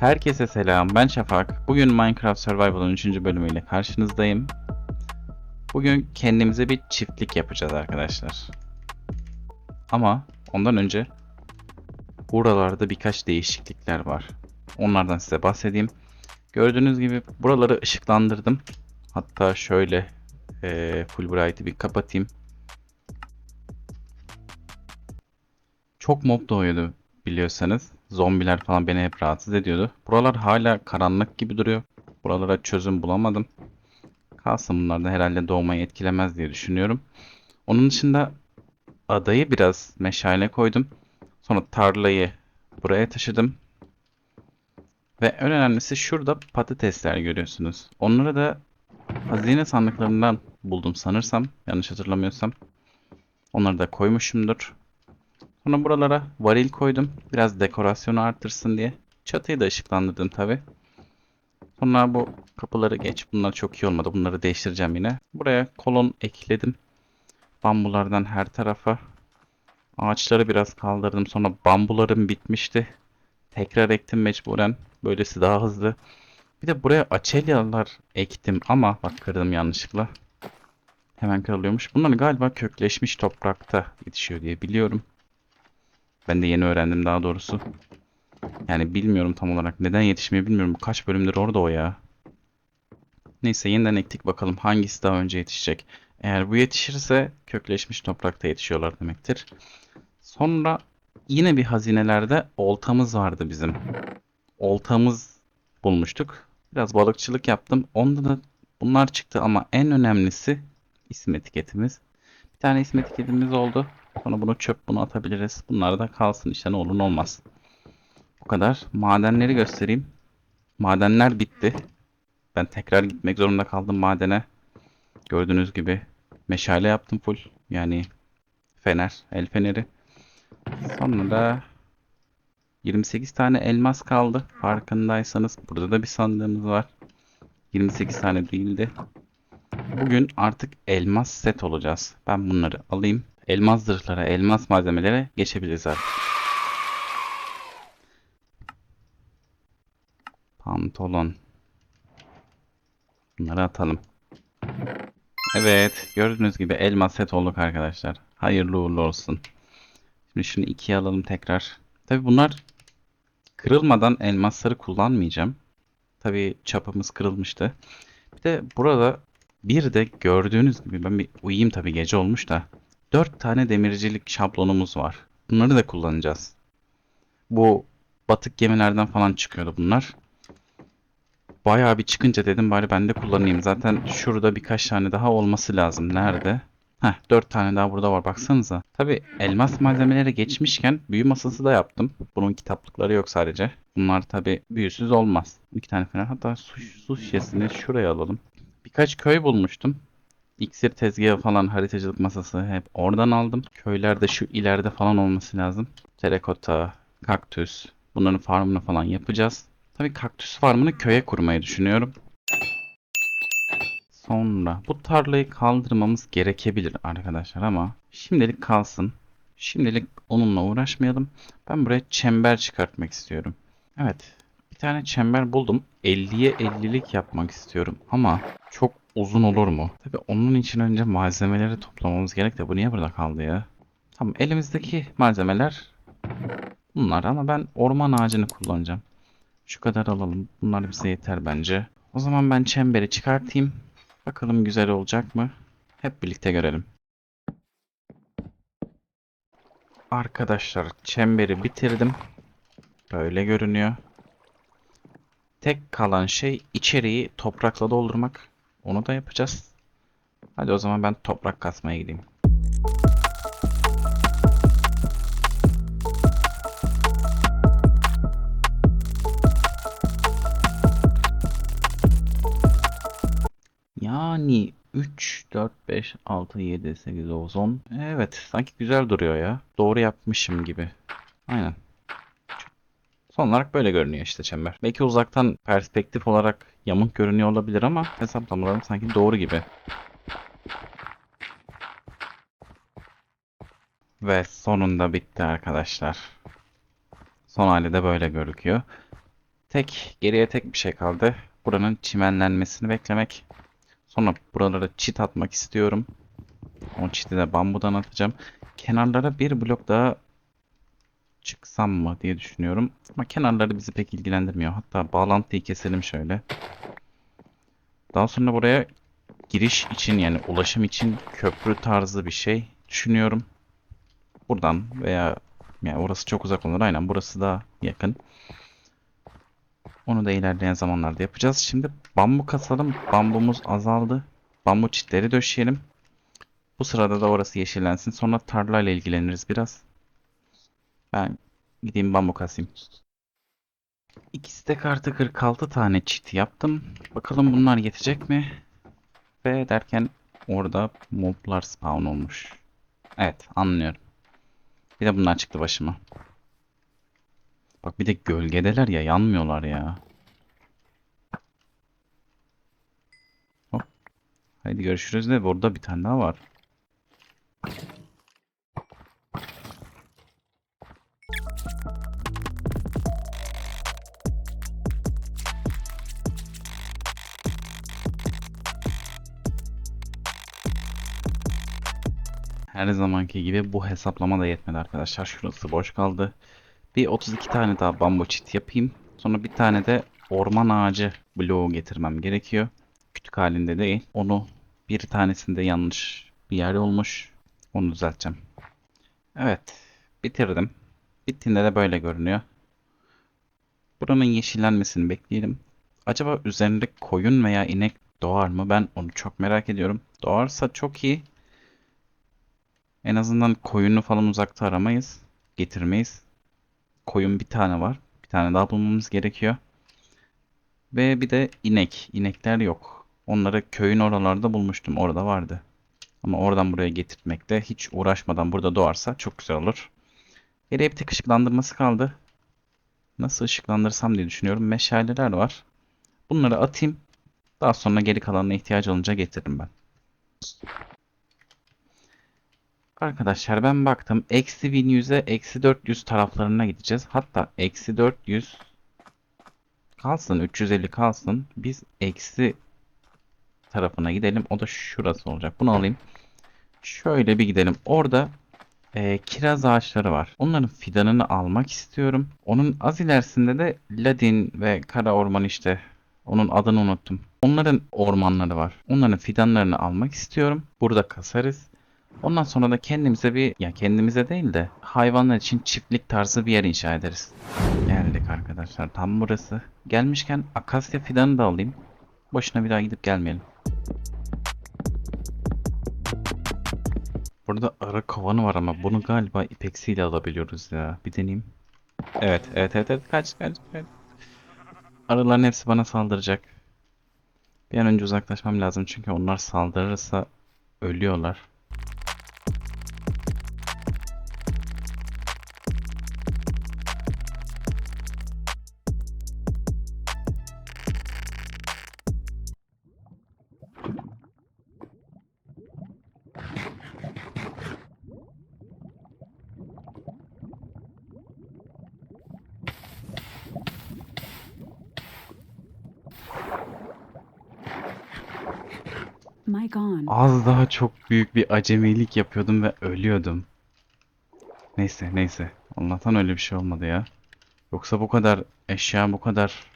Herkese selam, ben Şafak. Bugün Minecraft Survival'ın 3. bölümüyle karşınızdayım. Bugün kendimize bir çiftlik yapacağız arkadaşlar. Ama ondan önce buralarda birkaç değişiklikler var. Onlardan size bahsedeyim. Gördüğünüz gibi buraları ışıklandırdım. Hatta şöyle eee full bright'i bir kapatayım. Çok mob doğuyordu biliyorsanız. Zombiler falan beni hep rahatsız ediyordu. Buralar hala karanlık gibi duruyor. Buralara çözüm bulamadım. Kalsın bunlar da herhalde doğmayı etkilemez diye düşünüyorum. Onun dışında adayı biraz meşale koydum. Sonra tarlayı buraya taşıdım. Ve en önemlisi şurada patatesler görüyorsunuz. Onları da hazine sandıklarından buldum sanırsam. Yanlış hatırlamıyorsam. Onları da koymuşumdur. Sonra buralara varil koydum. Biraz dekorasyonu arttırsın diye. Çatıyı da ışıklandırdım tabi. Sonra bu kapıları geç. Bunlar çok iyi olmadı. Bunları değiştireceğim yine. Buraya kolon ekledim. Bambulardan her tarafa. Ağaçları biraz kaldırdım. Sonra bambularım bitmişti. Tekrar ektim mecburen. Böylesi daha hızlı. Bir de buraya açelyalar ektim ama bak kırdım yanlışlıkla. Hemen kırılıyormuş. Bunlar galiba kökleşmiş toprakta yetişiyor diye biliyorum. Ben de yeni öğrendim daha doğrusu. Yani bilmiyorum tam olarak. Neden yetişmiyor bilmiyorum. Kaç bölümdür orada o ya. Neyse yeniden ektik bakalım hangisi daha önce yetişecek. Eğer bu yetişirse kökleşmiş toprakta yetişiyorlar demektir. Sonra yine bir hazinelerde oltamız vardı bizim. Oltamız bulmuştuk. Biraz balıkçılık yaptım. Onda da bunlar çıktı ama en önemlisi isim etiketimiz. Bir tane isim etiketimiz oldu. Sonra bunu çöp bunu atabiliriz. Bunlar da kalsın işte ne olur ne olmaz. Bu kadar. Madenleri göstereyim. Madenler bitti. Ben tekrar gitmek zorunda kaldım madene. Gördüğünüz gibi meşale yaptım full. Yani fener, el feneri. Sonra da 28 tane elmas kaldı. Farkındaysanız burada da bir sandığımız var. 28 tane değildi. Bugün artık elmas set olacağız. Ben bunları alayım. Elmas zırhlara, elmas malzemelere geçebiliriz artık. Pantolon. Bunları atalım. Evet, gördüğünüz gibi elmas set olduk arkadaşlar. Hayırlı uğurlu olsun. Şimdi şunu ikiye alalım tekrar. Tabi bunlar kırılmadan elmasları kullanmayacağım. Tabi çapımız kırılmıştı. Bir de burada bir de gördüğünüz gibi ben bir uyuyayım tabi gece olmuş da. 4 tane demircilik şablonumuz var. Bunları da kullanacağız. Bu batık gemilerden falan çıkıyordu bunlar. Bayağı bir çıkınca dedim bari ben de kullanayım. Zaten şurada birkaç tane daha olması lazım. Nerede? Heh 4 tane daha burada var baksanıza. Tabi elmas malzemelere geçmişken büyü masası da yaptım. Bunun kitaplıkları yok sadece. Bunlar tabi büyüsüz olmaz. 2 tane falan. Hatta su, su şişesini şuraya alalım. Birkaç köy bulmuştum. İksir tezgahı falan haritacılık masası hep oradan aldım. Köylerde şu ileride falan olması lazım. Terakota, kaktüs bunların farmını falan yapacağız. Tabii kaktüs farmını köye kurmayı düşünüyorum. Sonra bu tarlayı kaldırmamız gerekebilir arkadaşlar ama şimdilik kalsın. Şimdilik onunla uğraşmayalım. Ben buraya çember çıkartmak istiyorum. Evet bir tane çember buldum. 50'ye 50'lik yapmak istiyorum ama çok uzun olur mu? Tabi onun için önce malzemeleri toplamamız gerek de bu niye burada kaldı ya? Tamam elimizdeki malzemeler bunlar ama ben orman ağacını kullanacağım. Şu kadar alalım. Bunlar bize yeter bence. O zaman ben çemberi çıkartayım. Bakalım güzel olacak mı? Hep birlikte görelim. Arkadaşlar çemberi bitirdim. Böyle görünüyor. Tek kalan şey içeriği toprakla doldurmak. Onu da yapacağız. Hadi o zaman ben toprak kasmaya gideyim. Yani 3, 4, 5, 6, 7, 8, 9, 10. Evet sanki güzel duruyor ya. Doğru yapmışım gibi. Aynen. Son olarak böyle görünüyor işte çember. Belki uzaktan perspektif olarak yamuk görünüyor olabilir ama hesaplamalarım sanki doğru gibi. Ve sonunda bitti arkadaşlar. Son hali de böyle gözüküyor. Tek, geriye tek bir şey kaldı. Buranın çimenlenmesini beklemek. Sonra buralara çit atmak istiyorum. O çiti de bambudan atacağım. Kenarlara bir blok daha çıksam mı diye düşünüyorum. Ama kenarları bizi pek ilgilendirmiyor. Hatta bağlantıyı keselim şöyle. Daha sonra buraya giriş için yani ulaşım için köprü tarzı bir şey düşünüyorum. Buradan veya yani orası çok uzak olur. Aynen burası daha yakın. Onu da ilerleyen zamanlarda yapacağız. Şimdi bambu kasalım. Bambumuz azaldı. Bambu çitleri döşeyelim. Bu sırada da orası yeşillensin. Sonra tarlayla ilgileniriz biraz. Ben gideyim bambu kasayım. İkisi de kartı 46 tane çit yaptım. Bakalım bunlar yetecek mi? Ve derken orada moblar spawn olmuş. Evet anlıyorum. Bir de bunlar çıktı başıma. Bak bir de gölgedeler ya yanmıyorlar ya. Hop. Haydi görüşürüz de burada bir tane daha var. Her zamanki gibi bu hesaplama da yetmedi arkadaşlar. Şurası boş kaldı. Bir 32 tane daha bambu çit yapayım. Sonra bir tane de orman ağacı bloğu getirmem gerekiyor. Kütük halinde değil. Onu bir tanesinde yanlış bir yer olmuş. Onu düzelteceğim. Evet. Bitirdim. Bittiğinde de böyle görünüyor. Buranın yeşillenmesini bekleyelim. Acaba üzerinde koyun veya inek doğar mı? Ben onu çok merak ediyorum. Doğarsa çok iyi. En azından koyunu falan uzakta aramayız. Getirmeyiz. Koyun bir tane var. Bir tane daha bulmamız gerekiyor. Ve bir de inek. İnekler yok. Onları köyün oralarda bulmuştum. Orada vardı. Ama oradan buraya getirtmekte hiç uğraşmadan burada doğarsa çok güzel olur. Geriye bir tek ışıklandırması kaldı. Nasıl ışıklandırsam diye düşünüyorum. Meşaleler var. Bunları atayım. Daha sonra geri kalanına ihtiyacı olunca getiririm ben. Arkadaşlar ben baktım. Eksi 1100'e eksi 400 taraflarına gideceğiz. Hatta eksi 400 kalsın. 350 kalsın. Biz eksi tarafına gidelim. O da şurası olacak. Bunu alayım. Şöyle bir gidelim. Orada e, kiraz ağaçları var. Onların fidanını almak istiyorum. Onun az ilerisinde de ladin ve kara orman işte. Onun adını unuttum. Onların ormanları var. Onların fidanlarını almak istiyorum. Burada kasarız. Ondan sonra da kendimize bir ya kendimize değil de hayvanlar için çiftlik tarzı bir yer inşa ederiz. Geldik arkadaşlar tam burası. Gelmişken akasya fidanı da alayım. Boşuna bir daha gidip gelmeyelim. Burada arı kovanı var ama bunu galiba ipeksiyle alabiliyoruz ya. Bir deneyeyim. Evet, evet, evet, evet. Kaç, kaç, kaç. Arıların hepsi bana saldıracak. Bir an önce uzaklaşmam lazım çünkü onlar saldırırsa ölüyorlar. Çok büyük bir acemilik yapıyordum ve ölüyordum. Neyse neyse. Allah'tan öyle bir şey olmadı ya. Yoksa bu kadar eşya bu kadar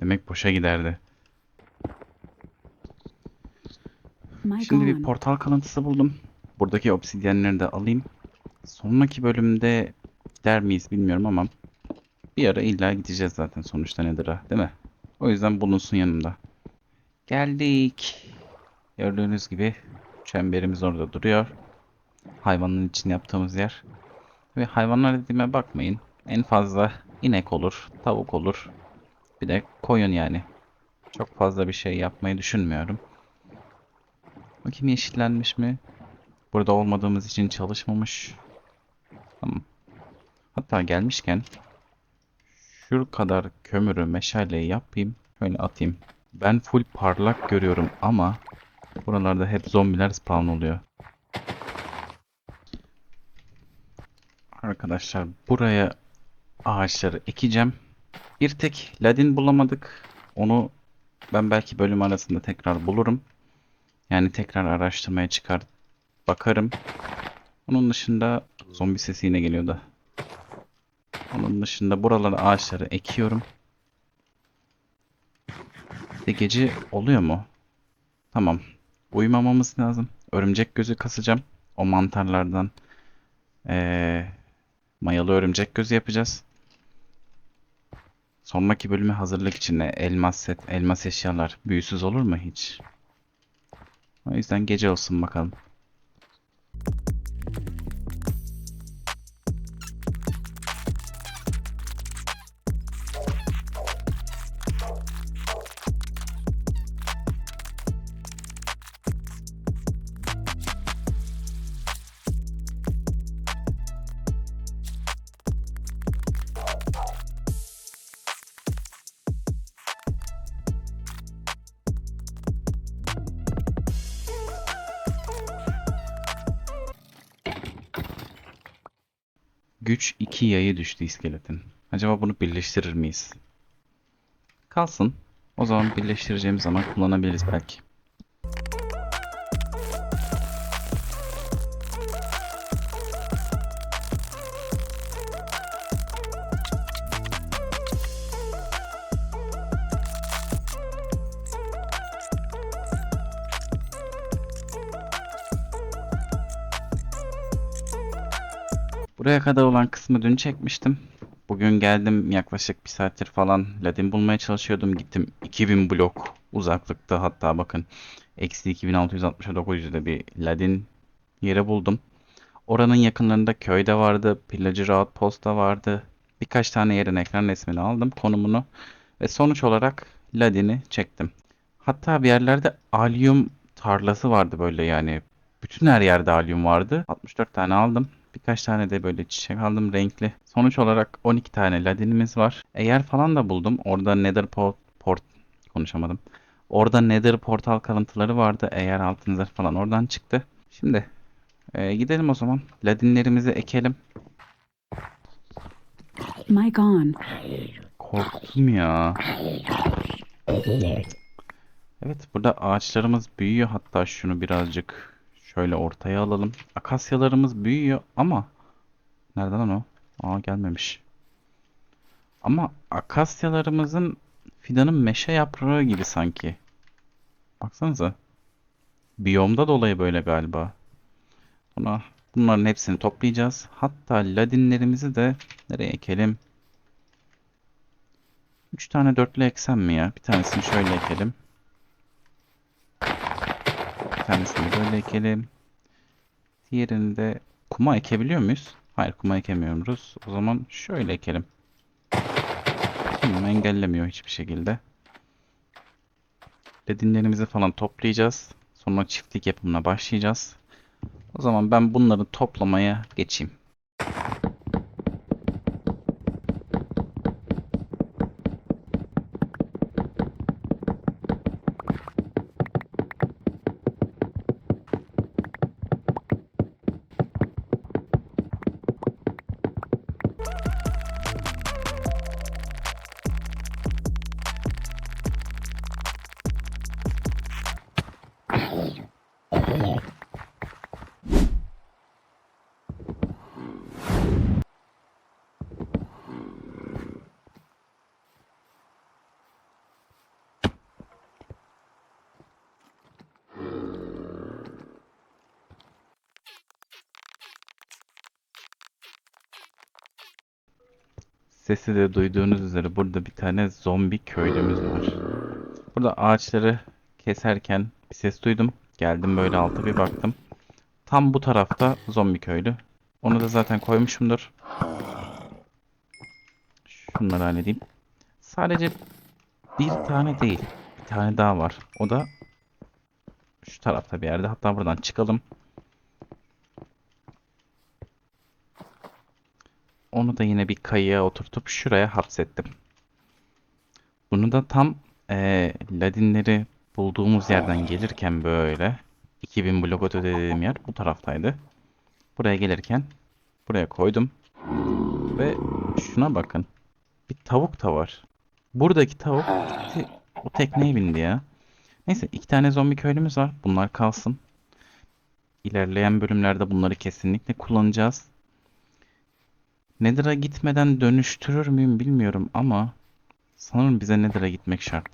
demek boşa giderdi. Şimdi bir portal kalıntısı buldum. Buradaki obsidyenleri de alayım. Sonraki bölümde gider miyiz bilmiyorum ama bir ara illa gideceğiz zaten sonuçta nedir ha değil mi? O yüzden bulunsun yanımda. Geldik. Gördüğünüz gibi çemberimiz orada duruyor. Hayvanın için yaptığımız yer. Ve hayvanlar dediğime bakmayın. En fazla inek olur, tavuk olur. Bir de koyun yani. Çok fazla bir şey yapmayı düşünmüyorum. Bakayım yeşillenmiş mi? Burada olmadığımız için çalışmamış. Tamam. Hatta gelmişken şu kadar kömürü meşaleyi yapayım. Şöyle atayım. Ben full parlak görüyorum ama buralarda hep zombiler spawn oluyor. Arkadaşlar buraya ağaçları ekeceğim. Bir tek Ladin bulamadık. Onu ben belki bölüm arasında tekrar bulurum. Yani tekrar araştırmaya çıkar bakarım. Onun dışında zombi sesi yine geliyor da. Onun dışında buralara ağaçları ekiyorum. Bir gece oluyor mu? Tamam. Uyumamamız lazım. Örümcek gözü kasacağım. O mantarlardan eee, mayalı örümcek gözü yapacağız. Sonraki bölüme hazırlık için de elmas set, elmas eşyalar büyüsüz olur mu hiç? O yüzden gece olsun bakalım. Güç 2 yayı düştü iskeletin. Acaba bunu birleştirir miyiz? Kalsın. O zaman birleştireceğimiz zaman kullanabiliriz belki. Buraya kadar olan kısmı dün çekmiştim. Bugün geldim yaklaşık bir saattir falan ladin bulmaya çalışıyordum. Gittim 2000 blok uzaklıkta hatta bakın eksi 2669'da bir ladin yeri buldum. Oranın yakınlarında köyde vardı, Pillager Outpost'ta vardı. Birkaç tane yerin ekran resmini aldım, konumunu ve sonuç olarak ladini çektim. Hatta bir yerlerde alyum tarlası vardı böyle yani. Bütün her yerde alyum vardı. 64 tane aldım. Birkaç tane de böyle çiçek aldım renkli. Sonuç olarak 12 tane ladinimiz var. Eğer falan da buldum. Orada nether port, port konuşamadım. Orada nether portal kalıntıları vardı. Eğer altın zırh falan oradan çıktı. Şimdi e, gidelim o zaman. Ladinlerimizi ekelim. Mic on. Korktum ya. Evet burada ağaçlarımız büyüyor. Hatta şunu birazcık şöyle ortaya alalım. Akasyalarımız büyüyor ama nereden o? Aa gelmemiş. Ama akasyalarımızın fidanın meşe yaprağı gibi sanki. Baksanıza. Biyomda dolayı böyle galiba. Buna bunların hepsini toplayacağız. Hatta ladinlerimizi de nereye ekelim? 3 tane dörtlü eksem mi ya? Bir tanesini şöyle ekelim. Tanesini böyle ekelim. Diğerini de kuma ekebiliyor muyuz? Hayır kuma ekemiyoruz. O zaman şöyle ekelim. Tamam engellemiyor hiçbir şekilde. Ledinlerimizi falan toplayacağız. Sonra çiftlik yapımına başlayacağız. O zaman ben bunları toplamaya geçeyim. Sesi de duyduğunuz üzere burada bir tane zombi köylümüz var. Burada ağaçları keserken bir ses duydum. Geldim böyle alta bir baktım. Tam bu tarafta zombi köylü. Onu da zaten koymuşumdur. Şunları halledeyim. Sadece bir tane değil. Bir tane daha var. O da şu tarafta bir yerde. Hatta buradan çıkalım. Onu da yine bir kayığa oturtup şuraya hapsettim. Bunu da tam eee, ladinleri bulduğumuz yerden gelirken böyle 2000 blok öte dediğim yer bu taraftaydı. Buraya gelirken buraya koydum. Ve şuna bakın. Bir tavuk da var. Buradaki tavuk gitti. O tekneye bindi ya. Neyse iki tane zombi köylümüz var. Bunlar kalsın. İlerleyen bölümlerde bunları kesinlikle kullanacağız. Nether'a gitmeden dönüştürür müyüm bilmiyorum ama sanırım bize Nether'a gitmek şart.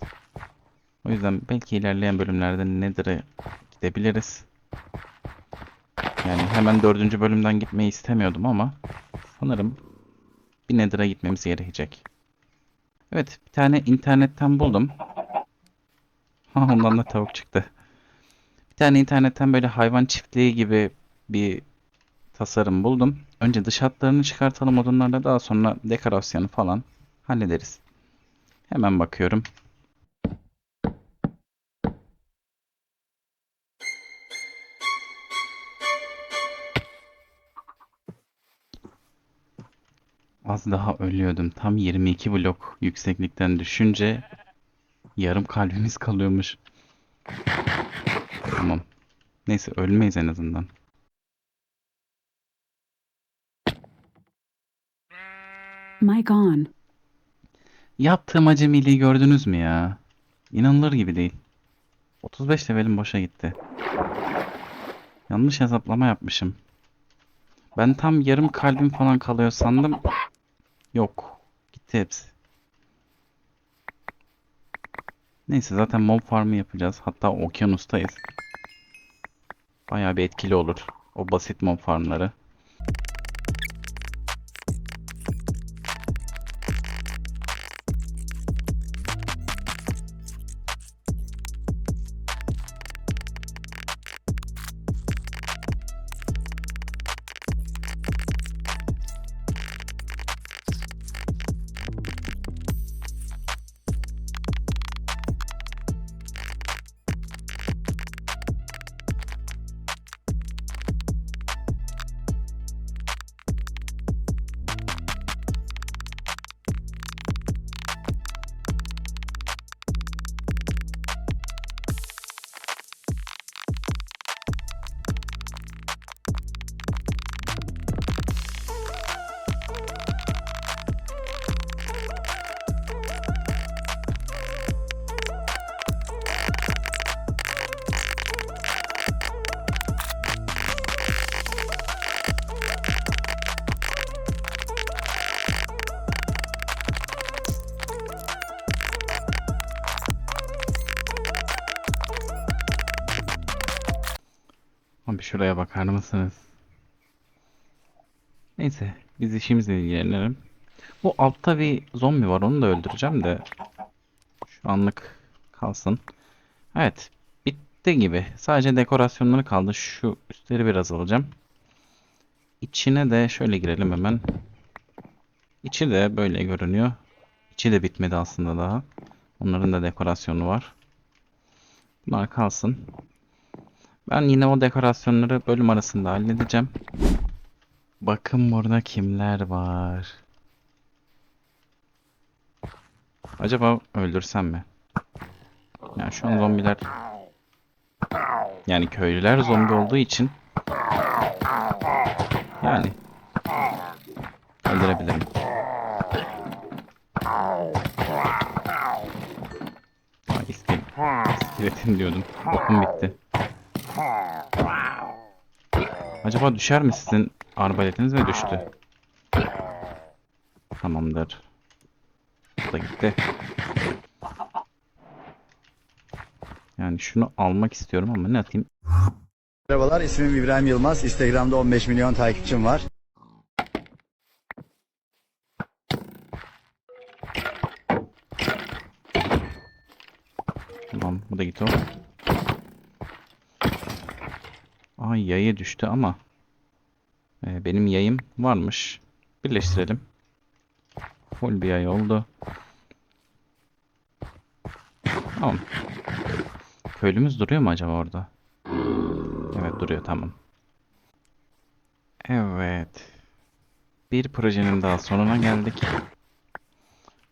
O yüzden belki ilerleyen bölümlerde Nether'a gidebiliriz. Yani hemen dördüncü bölümden gitmeyi istemiyordum ama sanırım bir Nether'a gitmemiz gerekecek. Evet bir tane internetten buldum. Ha ondan da tavuk çıktı. Bir tane internetten böyle hayvan çiftliği gibi bir tasarım buldum. Önce dış hatlarını çıkartalım odunlarla daha sonra dekorasyonu falan hallederiz. Hemen bakıyorum. Az daha ölüyordum. Tam 22 blok yükseklikten düşünce yarım kalbimiz kalıyormuş. Tamam. Neyse ölmeyiz en azından. My gone. Yaptığım acemiliği gördünüz mü ya? İnanılır gibi değil. 35 levelim boşa gitti. Yanlış hesaplama yapmışım. Ben tam yarım kalbim falan kalıyor sandım. Yok. Gitti hepsi. Neyse zaten mob farmı yapacağız. Hatta okyanustayız. Bayağı bir etkili olur. O basit mob farmları. Şuraya bakar mısınız? Neyse biz işimizle ilgilenelim. Bu altta bir zombi var onu da öldüreceğim de şu anlık kalsın. Evet bitti gibi. Sadece dekorasyonları kaldı. Şu üstleri biraz alacağım. İçine de şöyle girelim hemen. İçi de böyle görünüyor. İçi de bitmedi aslında daha. Onların da dekorasyonu var. Bunlar kalsın. Ben yine o dekorasyonları bölüm arasında halledeceğim. Bakın burada kimler var. Acaba öldürsem mi? Yani şu an zombiler... Yani köylüler zombi olduğu için... Yani... Öldürebilirim. Aa, iskelet. İskeletim diyordum. Okum bitti. Acaba düşer mi sizin arbaletiniz mi düştü? Tamamdır. Bu da gitti. Yani şunu almak istiyorum ama ne atayım? Merhabalar, ismim İbrahim Yılmaz. Instagram'da 15 milyon takipçim var. Tamam bu da gitti o. Ay yayı düştü ama. Ee, benim yayım varmış. Birleştirelim. Full bir yay oldu. Tamam. Köylümüz duruyor mu acaba orada? Evet duruyor tamam. Evet. Bir projenin daha sonuna geldik.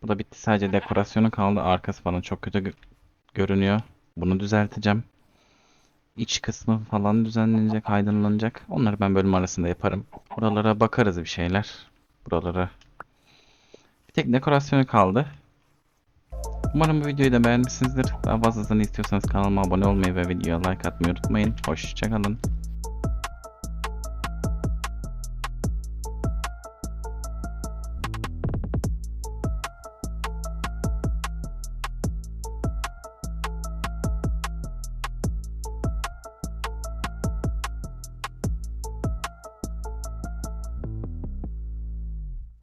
Bu da bitti. Sadece dekorasyonu kaldı. Arkası falan çok kötü gö- görünüyor. Bunu düzelteceğim. İç kısmı falan düzenlenecek, aydınlanacak. Onları ben bölüm arasında yaparım. Buralara bakarız bir şeyler. Buralara. Bir tek dekorasyonu kaldı. Umarım bu videoyu da beğenmişsinizdir. Daha fazlasını istiyorsanız kanalıma abone olmayı ve videoya like atmayı unutmayın. Hoşçakalın.